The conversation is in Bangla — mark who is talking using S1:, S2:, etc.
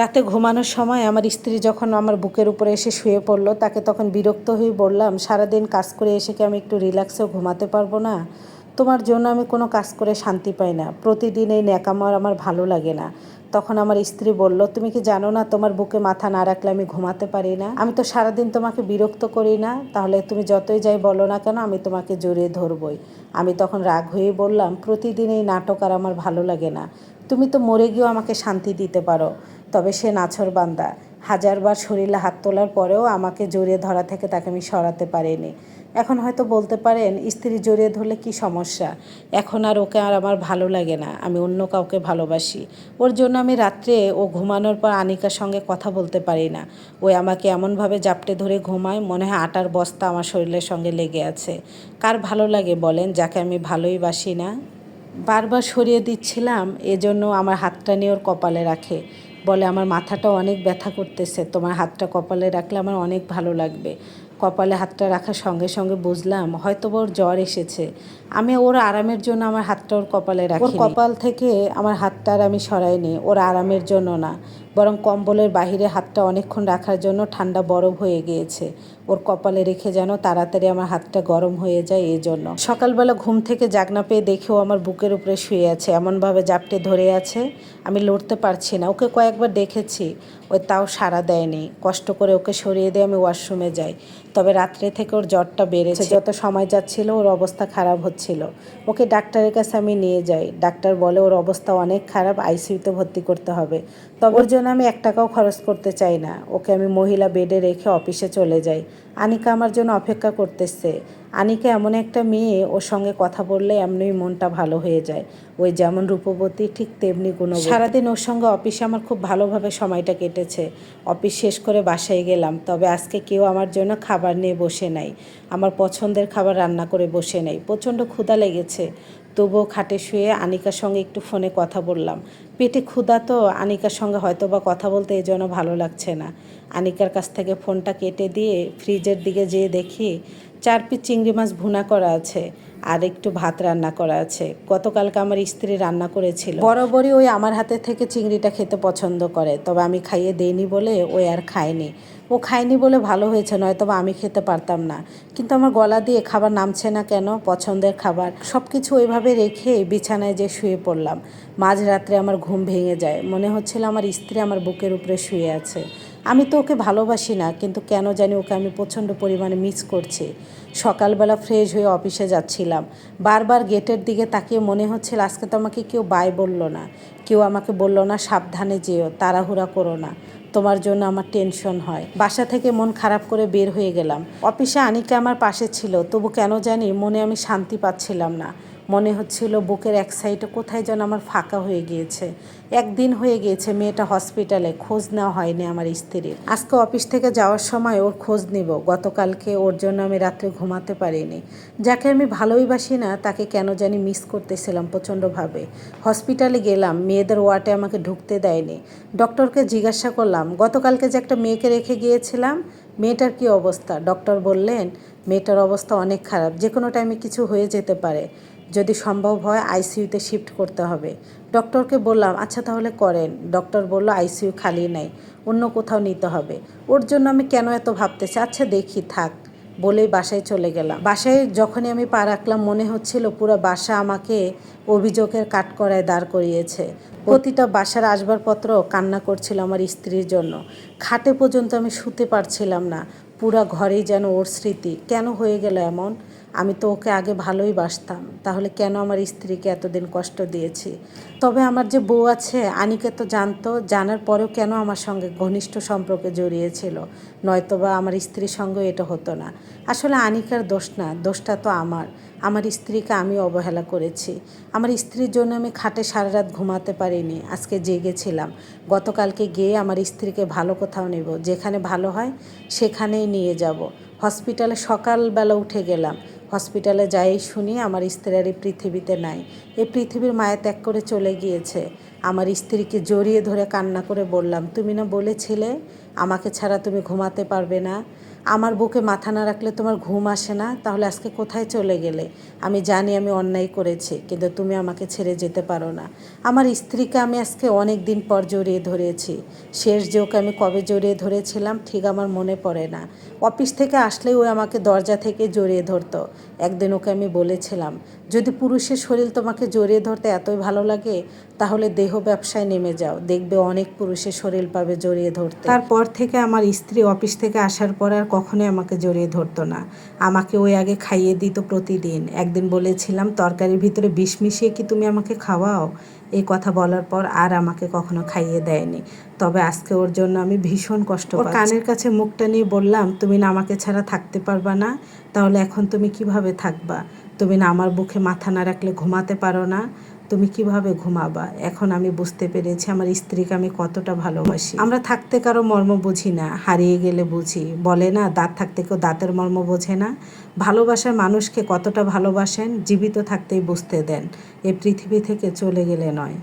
S1: রাতে ঘুমানোর সময় আমার স্ত্রী যখন আমার বুকের উপরে এসে শুয়ে পড়ল, তাকে তখন বিরক্ত হয়ে বললাম, সারাদিন কাজ করে এসে কি আমি একটু রিল্যাক্সেও ঘুমাতে পারব না? তোমার জন্য আমি কোনো কাজ করে শান্তি পাই না। প্রতিদিন এই ন্যাকামার আমার ভালো লাগে না। তখন আমার স্ত্রী বলল, তুমি কি জানো না, তোমার বুকে মাথা না রাখলে আমি ঘুমাতে পারি না? আমি তো সারাদিন তোমাকে বিরক্ত করি না। তাহলে তুমি যতই যাই বলো না কেন, আমি তোমাকে জড়িয়ে ধরবই। আমি তখন রাগ হয়ে বললাম, প্রতিদিন এই নাটক আর আমার ভালো লাগে না। তুমি তো মরে গিয়েও আমাকে শান্তি দিতে পারো। তবে সে নাছর বান্দা। হাজারবার শরীরে হাত তোলার পরেও আমাকে জড়িয়ে ধরা থেকে তাকে আমি সরাতে পারিনি। এখন হয়তো বলতে পারেন, স্ত্রী জড়িয়ে ধরলে কি সমস্যা? এখন আর ওকে আর আমার ভালো লাগে না। আমি অন্য কাউকে ভালোবাসি। ওর জন্য আমি রাত্রে ও ঘুমানোর পর আনিকার সঙ্গে কথা বলতে পারি না। ওই আমাকে এমনভাবে জাপটে ধরে ঘুমায়, মনে হয় আটার বস্তা আমার শরীরের সঙ্গে লেগে আছে। কার ভালো লাগে বলেন, যাকে আমি ভালোই বাসি না? বারবার সরিয়ে দিচ্ছিলাম, এজন্য আমার হাতটা নিয়ে ওর কপালে রাখে। বলে আমার মাথাটা অনেক ব্যথা করতেছে তোমার হাতটা কপালে রাখলে আমার অনেক ভালো লাগবে। কপালে হাতটা রাখার সঙ্গে সঙ্গে বুঝলাম হয়তো ওর জ্বর এসেছে। আমি ওর আরামের জন্য আমার হাতটা ওর কপালে রাখি কপাল থেকে আমার হাতটা আর আমি সরাইনি ওর আরামের জন্য না। বরং কম্বলের বাহিরে হাতটা অনেকক্ষণ রাখার জন্য ঠান্ডা বরফ হয়ে গিয়েছে। ওর কপালে রেখে যেন তাড়াতাড়ি আমার হাতটা গরম হয়ে যায় এই জন্য সকালবেলা ঘুম থেকে জাগনা পেয়ে দেখেও আমার বুকের উপরে শুয়ে আছে। এমনভাবে জাপটে ধরে আছে, আমি লড়তে পারছি না। ওকে কয়েকবার দেখেছি ওই তাও সাড়া দেয়নি। কষ্ট করে ওকে সরিয়ে দিয়ে আমি ওয়াশরুমে যাই। তবে রাত্রে থেকে ওর জ্বরটা বেড়েছে। যত সময় যাচ্ছিল, ওর অবস্থা খারাপ হচ্ছিল। ওকে ডাক্তারের কাছে আমি নিয়ে যাই। ডাক্তার বলে, ওর অবস্থা অনেক খারাপ, আইসিইউতে ভর্তি করতে হবে। তবে ওর জন্য আমি এক টাকাও খরচ করতে চাই না। ওকে আমি মহিলা বেডে রেখে অফিসে চলে যাই। আনিকা আমার জন্য অপেক্ষা করতেছে। আনিকা এমন একটা মেয়ে, ওর সঙ্গে কথা বললে এমনিই মনটা ভালো হয়ে যায়। ওই যেমন রূপবতী, ঠিক তেমনি গুণ সারাদিন ওর সঙ্গে অফিসে আমার খুব ভালোভাবে সময়টা কেটেছে। অফিস শেষ করে বাসায় গেলাম, তবে আজকে কেউ আমার জন্য খাবার নিয়ে বসে নাই। আমার পছন্দের খাবার রান্না করে বসে নেই। প্রচণ্ড ক্ষুধা লেগেছে। তবুও খাটে শুয়ে আনিকার সঙ্গে একটু ফোনে কথা বললাম। পেটে ক্ষুধা তো, আনিকার সঙ্গে হয়তো বা কথা বলতে এই জন্য ভালো লাগছে না। আনিকার কাছ থেকে ফোনটা কেটে দিয়ে ফ্রিজের দিকে যেয়ে দেখি চার পিস চিংড়ি মাছ ভুনা করা আছে, আর একটু ভাত রান্না করা আছে। গতকালকে আমার স্ত্রী রান্না করেছিল। বরাবরই ওই আমার হাতে থেকে চিংড়িটা খেতে পছন্দ করে, তবে আমি খাইয়ে দেইনি বলে ওই আর খায়নি। ও খায়নি বলে ভালো হয়েছে নয়তো বা আমি খেতে পারতাম না। কিন্তু আমার গলা দিয়ে খাবার নামছে না কেন? পছন্দের খাবার। সব কিছু ওইভাবে রেখে বিছানায় যে শুয়ে পড়লাম। মাঝরাত্রে আমার ঘুম ভেঙে যায়। মনে হচ্ছিল আমার স্ত্রী আমার বুকের উপরে শুয়ে আছে। আমি তো ওকে ভালোবাসি না, কিন্তু কেন জানি ওকে আমি প্রচণ্ড পরিমাণে মিস করছি। সকালবেলা ফ্রেশ হয়ে অফিসে যাচ্ছিলাম। বারবার গেটের দিকে তাকিয়ে মনে হচ্ছিল আজকে তো আমাকে কেউ বাই বলল না। কেউ আমাকে বলল না, সাবধানে যেও, তাড়াহুড়া করো না। তোমার জন্য আমার টেনশন হয়। বাসা থেকে মন খারাপ করে বের হয়ে গেলাম। অফিসে আনিকা আমার পাশে ছিল, তবু কেন জানি মনে আমি শান্তি পাচ্ছিলাম না। মনে হচ্ছিল বুকের এক সাইডে কোথায় যেন আমার ফাঁকা হয়ে গিয়েছে। একদিন হয়ে গিয়েছে মেয়েটা হসপিটালে খোঁজ নেওয়া হয়নি আমার স্ত্রীর। আজকে অফিস থেকে যাওয়ার সময় ওর খোঁজ নিব। গতকালকে ওর জন্য আমি রাত্রে ঘুমাতে পারিনি। যাকে আমি ভালোই বাসি না, তাকে কেন জানি মিস করতেছিলাম প্রচণ্ডভাবে। হসপিটালে গেলাম, মেয়েদের ওয়ার্ডে আমাকে ঢুকতে দেয়নি। ডক্টরকে জিজ্ঞাসা করলাম, গতকালকে যে একটা মেয়েকে রেখে গিয়েছিলাম? মেয়েটার কি অবস্থা? ডক্টর বললেন, মেয়েটার অবস্থা অনেক খারাপ। যে কোনো টাইমে কিছু হয়ে যেতে পারে। যদি সম্ভব হয় আইসিইউতে শিফট করতে হবে। ডক্টরকে বললাম আচ্ছা তাহলে করেন। ডক্টর বলল, আইসিইউ খালি নাই, অন্য কোথাও নিতে হবে। ওর জন্য আমি কেন এত ভাবতেছি? আচ্ছা দেখি, থাক। বলেই বাসায় চলে গেলাম। বাসায় যখনই আমি পা রাখলাম, মনে হচ্ছিল পুরো বাসা আমাকে অভিযোগের কাঠকড়ায় দাঁড় করিয়েছে। প্রতিটা বাসার আসবাবপত্র কান্না করছিল আমার স্ত্রীর জন্য। খাটে পর্যন্ত আমি শুতে পারছিলাম না। পুরা ঘরেই যেন ওর স্মৃতি। কেন হয়ে গেল এমন? আমি তো ওকে আগে ভালোই বাসতাম। তাহলে কেন আমার স্ত্রীকে এতদিন কষ্ট দিয়েছি? তবে আমার যে বউ আছে, আনিকে তো জানতো, জানার পরেও কেন আমার সঙ্গে ঘনিষ্ঠ সম্পর্কে জড়িয়েছিল? নয়তোবা আমার স্ত্রীর সঙ্গে এটা হতো না। আসলে আনিকার দোষ না, দোষটা তো আমার। আমার স্ত্রীকে আমি অবহেলা করেছি। আমার স্ত্রীর জন্য আমি খাটে সারা রাত ঘুমাতে পারিনি, আজকে জেগেছিলাম। গতকালকে গিয়ে আমার স্ত্রীকে ভালো কোথাও নেব, যেখানে ভালো হয় সেখানেই নিয়ে যাব। হসপিটালে সকালবেলা উঠে গেলাম। হসপিটালে যাই শুনি আমার স্ত্রী আর এই পৃথিবীতে নাই। এই পৃথিবীর মায়া ত্যাগ করে চলে গিয়েছে। আমার স্ত্রীকে জড়িয়ে ধরে কান্না করে বললাম, তুমি না বলেছিলে? আমাকে ছাড়া তুমি ঘুমাতে পারবে না? আমার বুকে মাথা না রাখলে তোমার ঘুম আসে না, তাহলে আজকে কোথায় চলে গেলে? আমি জানি আমি অন্যায় করেছি, কিন্তু তুমি আমাকে ছেড়ে যেতে পারো না। আমার স্ত্রীকে আমি আজকে অনেক দিন পর জড়িয়ে ধরেছি। শেষ যে ওকে আমি কবে জড়িয়ে ধরেছিলাম ঠিক আমার মনে পড়ে না। অফিস থেকে আসলেই ও আমাকে দরজা থেকে জড়িয়ে ধরতো। একদিন ওকে আমি বলেছিলাম, যদি পুরুষের শরীর তোমাকে জড়িয়ে ধরতে এতই ভালো লাগে, তাহলে দেহ ব্যবসায় নেমে যাও। দেখবে অনেক পুরুষের শরীর পাবে জড়িয়ে ধরতে। তারপর থেকে আমার স্ত্রী অফিস থেকে আসার পর আর কখনোই আমাকে জড়িয়ে ধরতো না। আমাকে ওই আগে খাইয়ে দিত প্রতিদিন। একদিন বলেছিলাম তরকারির ভিতরে বিষ মিশিয়ে কি তুমি আমাকে খাওয়াও? এই কথা বলার পর আর আমাকে কখনো খাইয়ে দেয়নি। তবে আজকে ওর জন্য আমি ভীষণ কষ্ট ওর কানের কাছে মুখটা নিয়ে বললাম তুমি না আমাকে ছাড়া থাকতে পারবা না। তাহলে এখন তুমি কীভাবে থাকবা? তুমি না আমার বুকে মাথা না রাখলে ঘুমাতে পারো না। তুমি কীভাবে ঘুমাবা? এখন আমি বুঝতে পেরেছি আমার স্ত্রীকে আমি কতটা ভালোবাসি। আমরা থাকতে কারও মর্ম বুঝি না, হারিয়ে গেলে বুঝি। বলে না, দাঁত থাকতে কেউ দাঁতের মর্ম বোঝে না। ভালোবাসার মানুষকে কতটা ভালোবাসেন? জীবিত থাকতেই বুঝতে দেন। এ পৃথিবী থেকে চলে গেলে নয়।